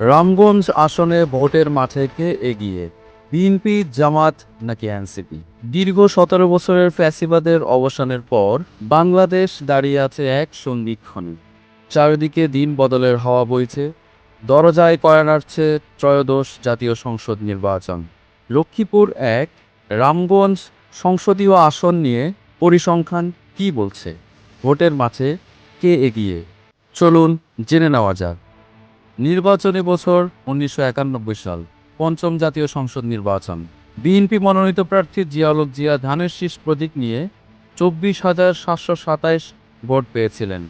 রামগঞ্জ আসনে ভোটের মাঠে কে এগিয়ে? বিএনপি, জামাত নাকি এনসিপি? দীর্ঘ সতেরো বছরের ফ্যাসিবাদের অবসানের পর বাংলাদেশ দাঁড়িয়ে আছে এক সন্ধিক্ষণে চারিদিকে দিন বদলের হাওয়া বইছে। দরজায় কয়া নাড়ছে ত্রয়োদশ জাতীয় সংসদ নির্বাচন। লক্ষ্মীপুর এক, রামগঞ্জ সংসদীয় আসন নিয়ে পরিসংখ্যান কি বলছে? ভোটের মাঠে কে এগিয়ে? চলুন জেনে নেওয়া যাক। নির্বাচনী বছর উনিশশো একানব্বই সাল, পঞ্চম জাতীয় সংসদ নির্বাচন। বিএনপি মনোনীত প্রার্থী জিয়াউল জিয়া ধানের শীষ প্রতীক নিয়ে চব্বিশ হাজার সাতশো সাতাইশ ভোট পেয়েছিলেন।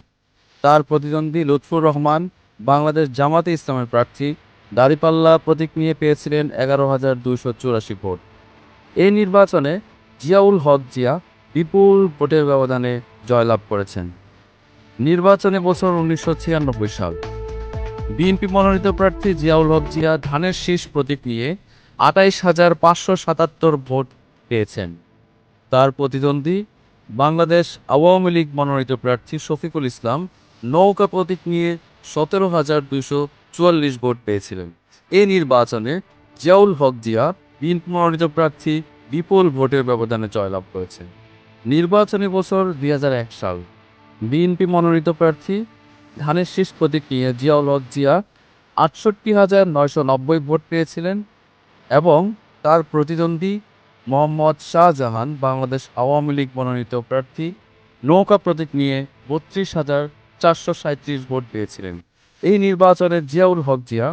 তার প্রতিদ্বন্দ্বী লুৎফুর রহমান বাংলাদেশ জামাতে ইসলামের প্রার্থী দাড়িপাল্লা প্রতীক নিয়ে পেয়েছিলেন এগারো হাজার দুইশো চুরাশি ভোট। এই নির্বাচনে জিয়াউল হক জিয়া বিপুল ভোটের ব্যবধানে জয়লাভ করেছেন। নির্বাচনে বছর উনিশশো ছিয়ানব্বই সাল বিএনপি মনোনীত প্রার্থী জিয়াউল হক জিয়া ধানের শীষ প্রতীক নিয়ে আটাইশ হাজার পাঁচশো সাতাত্তর ভোট পেয়েছেন। তার প্রতিদ্বন্দ্বী বাংলাদেশ আওয়ামী লীগ মনোনীত প্রার্থী শফিকুল ইসলাম নৌকা প্রতীক নিয়ে সতেরো হাজার দুইশো চুয়াল্লিশ ভোট পেয়েছিলেন। এ নির্বাচনে জিয়াউল হক জিয়া বিএনপি মনোনীত প্রার্থী বিপুল ভোটের ব্যবধানে জয়লাভ করেছেন। নির্বাচনী বছর দুই হাজার এক সাল। বিএনপি মনোনীত প্রার্থী ধানের শীষ প্রতীক নিয়ে জিয়াউল হক জিয়া আটষট্টি হাজার নয়শো নব্বই ভোট পেয়েছিলেন এবং তার প্রতিদ্বন্দ্বী মোহাম্মদ শাহজাহান বাংলাদেশ আওয়ামী লীগ মনোনীত প্রার্থী। নৌকা প্রতীক নিয়ে বত্রিশ হাজার চারশো সাঁত্রিশ ভোট পেয়েছিলেন। এই নির্বাচনে জিয়াউল হক জিয়া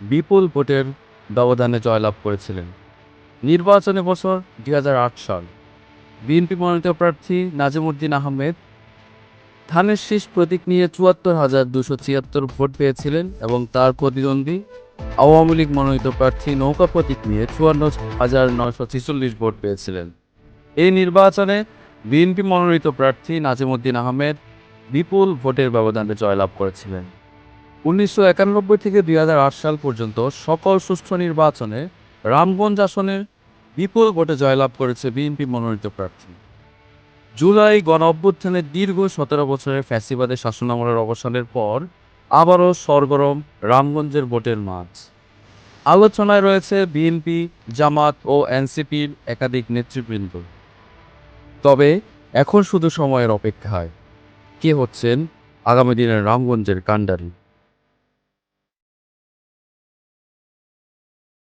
বিপুল ভোটের ব্যবধানে জয়লাভ করেছিলেন। নির্বাচনে বছর দুই হাজার আট সাল বিএনপি মনোনীত প্রার্থী নাজিমুদ্দিন আহমেদ ধানের শীষ প্রতীক নিয়ে চুয়াত্তর হাজার দুশো ছিয়াত্তর ভোট পেয়েছিলেন এবং তার প্রতিদ্বন্দ্বী আওয়ামী লীগ মনোনীত প্রার্থী নৌকা প্রতীক নিয়ে চুয়ান্ন হাজার নয়শো ছেচল্লিশ ভোট পেয়েছিলেন। এই নির্বাচনে বিএনপি মনোনীত প্রার্থী নাজিমুদ্দিন আহমেদ বিপুল ভোটের ব্যবধানে জয়লাভ করেছিলেন। উনিশশো একানব্বই থেকে দুই হাজার আট সাল পর্যন্ত সকল সুষ্ঠু নির্বাচনে রামগঞ্জ আসনে বিপুল ভোটে জয়লাভ করেছে বিএনপি মনোনীত প্রার্থী। জুলাই গণ অভ্যুত্থানের দীর্ঘ সতেরো বছরের ফ্যাসিবাদের শাসনামলের অবসানের পর আবারও সরগরম রামগঞ্জের ভোটের মাঠ আলোচনায় রয়েছে বিএনপি, জামাত ও এনসিপির একাধিক নেতৃবৃন্দ। তবে এখন শুধু সময়ের অপেক্ষায়। কে হচ্ছেন আগামী দিনের রামগঞ্জের কাণ্ডারি?